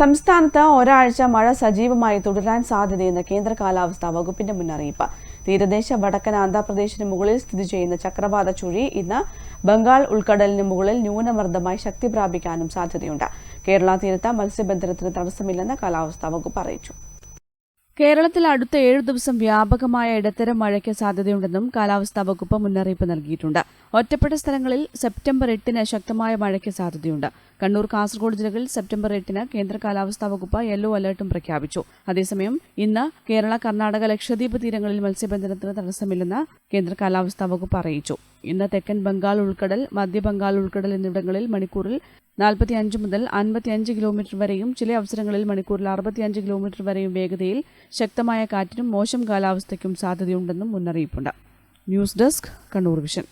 സംസ്ഥാനത്ത് ഒരാഴ്ച മഴ സജീവമായി തുടരാൻ സാധ്യതയെന്ന് കേന്ദ്ര കാലാവസ്ഥാ വകുപ്പിന്റെ മുന്നറിയിപ്പ്. തീരദേശ വടക്കൻ ആന്ധ്രാപ്രദേശിന് മുകളിൽ സ്ഥിതി ചെയ്യുന്ന ചക്രവാത ചുഴി ഇന്ന് ബംഗാൾ ഉൾക്കടലിന് മുകളിൽ ന്യൂനമർദ്ദമായി ശക്തി പ്രാപിക്കാനും സാധ്യതയുണ്ട്. കേരള തീരത്ത് മത്സ്യബന്ധനത്തിന് തടസ്സമില്ലെന്ന് കാലാവസ്ഥാ വകുപ്പ് അറിയിച്ചു. കേരളത്തിൽ അടുത്ത ഏഴു ദിവസം വ്യാപകമായ ഇടത്തരം മഴയ്ക്ക് സാധ്യതയുണ്ടെന്നും കാലാവസ്ഥാ വകുപ്പ് മുന്നറിയിപ്പ് നൽകിയിട്ടുണ്ട്. ഒറ്റപ്പെട്ട സ്ഥലങ്ങളിൽ സെപ്റ്റംബർ എട്ടിന് ശക്തമായ മഴയ്ക്ക് സാധ്യതയുണ്ട്. കണ്ണൂർ കാസർഗോഡ് ജില്ലകളിൽ സെപ്റ്റംബർ എട്ടിന് കേന്ദ്ര കാലാവസ്ഥാ വകുപ്പ് യെല്ലോ അലർട്ടും പ്രഖ്യാപിച്ചു. അതേസമയം ഇന്ന് കേരള കർണാടക ലക്ഷദ്വീപ് തീരങ്ങളിൽ മത്സ്യബന്ധനത്തിന് തടസ്സമില്ലെന്ന് കേന്ദ്ര കാലാവസ്ഥാ വകുപ്പ് അറിയിച്ചു. ഇന്ന് തെക്കൻ ബംഗാൾ ഉൾക്കടൽ മധ്യ ബംഗാൾ ഉൾക്കടൽ എന്നിവിടങ്ങളിൽ മണിക്കൂറിൽ നാൽപ്പത്തിയഞ്ച് മുതൽ അൻപത്തിയഞ്ച് കിലോമീറ്റർ വരെയും ചില അവസരങ്ങളിൽ മണിക്കൂറിൽ അറുപത്തിയഞ്ച് കിലോമീറ്റർ വരെയും വേഗതയിൽ ശക്തമായ കാറ്റിനും മോശം കാലാവസ്ഥയ്ക്കും സാധ്യതയുണ്ടെന്നും മുന്നറിയിപ്പുണ്ട്. News desk Kannur Vision.